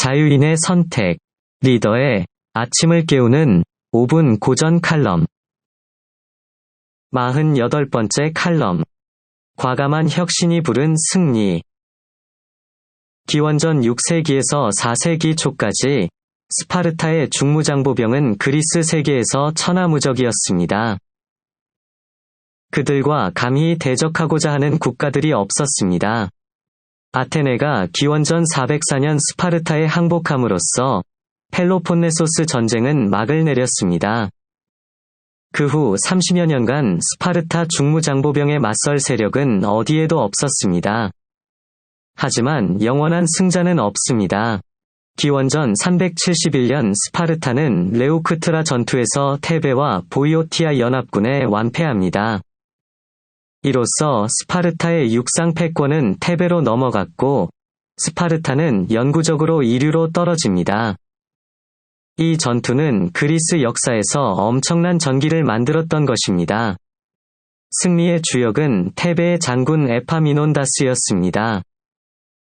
자유인의 선택, 리더의 아침을 깨우는 5분 고전 칼럼. 48번째 칼럼. 과감한 혁신이 부른 승리. 기원전 6세기에서 4세기 초까지 스파르타의 중무장보병은 그리스 세계에서 천하무적이었습니다. 그들과 감히 대적하고자 하는 국가들이 없었습니다. 아테네가 기원전 404년 스파르타에 항복함으로써 펠로폰네소스 전쟁은 막을 내렸습니다. 그 후 30여 년간 스파르타 중무장보병에 맞설 세력은 어디에도 없었습니다. 하지만 영원한 승자는 없습니다. 기원전 371년 스파르타는 레오크트라 전투에서 테베와 보이오티아 연합군에 완패합니다. 이로써 스파르타의 육상 패권은 테베로 넘어갔고 스파르타는 영구적으로 이류로 떨어집니다. 이 전투는 그리스 역사에서 엄청난 전기를 만들었던 것입니다. 승리의 주역은 테베의 장군 에파미논다스였습니다.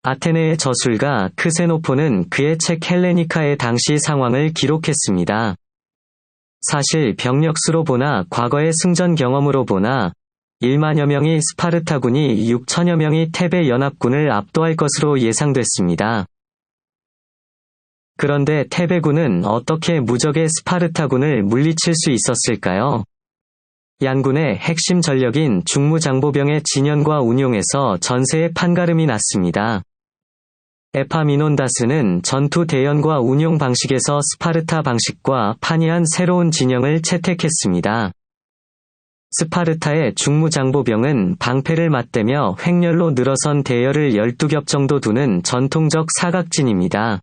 아테네의 저술가 크세노포는 그의 책 헬레니카의 당시 상황을 기록했습니다. 사실 병력수로 보나 과거의 승전 경험으로 보나 1만여 명이 스파르타군이 6천여 명이 테베 연합군을 압도할 것으로 예상됐습니다. 그런데 테베군은 어떻게 무적의 스파르타군을 물리칠 수 있었을까요? 양군의 핵심 전력인 중무장보병의 진연과 운용에서 전세의 판가름이 났습니다. 에파미논다스는 전투 대연과 운용 방식에서 스파르타 방식과 판이한 새로운 진영을 채택했습니다. 스파르타의 중무장보병은 방패를 맞대며 횡렬로 늘어선 대열을 12겹 정도 두는 전통적 사각진입니다.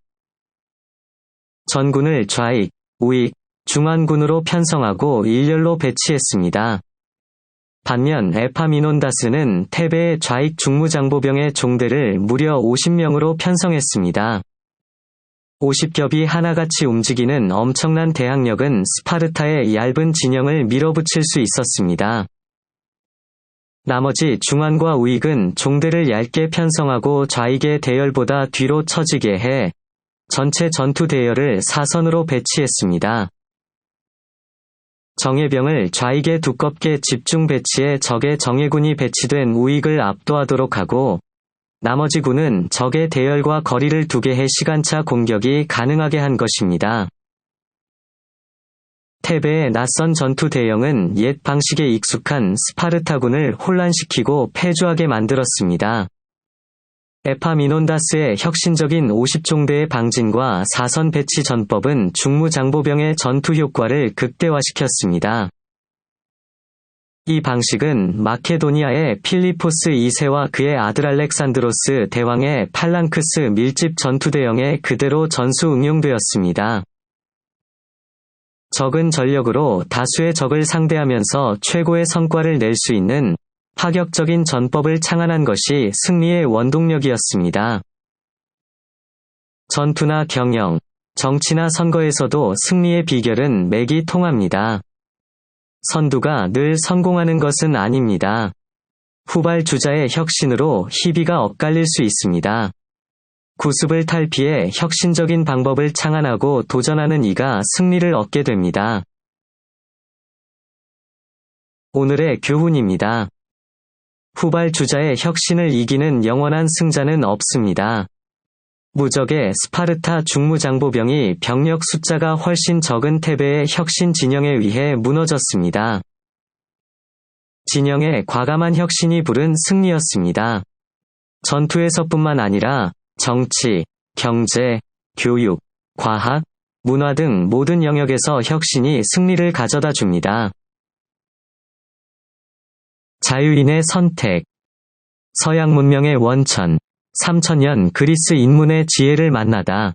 전군을 좌익, 우익, 중안군으로 편성하고 일렬로 배치했습니다. 반면 에파미논다스는 테베의 좌익 중무장보병의 종대를 무려 50명으로 편성했습니다. 50겹이 하나같이 움직이는 엄청난 대항력은 스파르타의 얇은 진영을 밀어붙일 수 있었습니다. 나머지 중안과 우익은 종대를 얇게 편성하고 좌익의 대열보다 뒤로 처지게 해 전체 전투 대열을 사선으로 배치했습니다. 정예병을 좌익에 두껍게 집중 배치해 적의 정예군이 배치된 우익을 압도하도록 하고 나머지 군은 적의 대열과 거리를 두게 해 시간차 공격이 가능하게 한 것입니다. 테베의 낯선 전투 대형은 옛 방식에 익숙한 스파르타군을 혼란시키고 패주하게 만들었습니다. 에파미논다스의 혁신적인 50종대의 방진과 사선 배치 전법은 중무장보병의 전투 효과를 극대화시켰습니다. 이 방식은 마케도니아의 필리포스 2세와 그의 아들 알렉산드로스 대왕의 팔랑크스 밀집 전투 대형에 그대로 전수 응용되었습니다. 적은 전력으로 다수의 적을 상대하면서 최고의 성과를 낼 수 있는 파격적인 전법을 창안한 것이 승리의 원동력이었습니다. 전투나 경영, 정치나 선거에서도 승리의 비결은 맥이 통합니다. 선두가 늘 성공하는 것은 아닙니다. 후발 주자의 혁신으로 희비가 엇갈릴 수 있습니다. 구습을 탈피해 혁신적인 방법을 창안하고 도전하는 이가 승리를 얻게 됩니다. 오늘의 교훈입니다. 후발 주자의 혁신을 이기는 영원한 승자는 없습니다. 무적의 스파르타 중무장보병이 병력 숫자가 훨씬 적은 테베의 혁신 진영에 의해 무너졌습니다. 진영의 과감한 혁신이 부른 승리였습니다. 전투에서뿐만 아니라 정치, 경제, 교육, 과학, 문화 등 모든 영역에서 혁신이 승리를 가져다 줍니다. 자유인의 선택 서양 문명의 원천 3천년 그리스 인문의 지혜를 만나다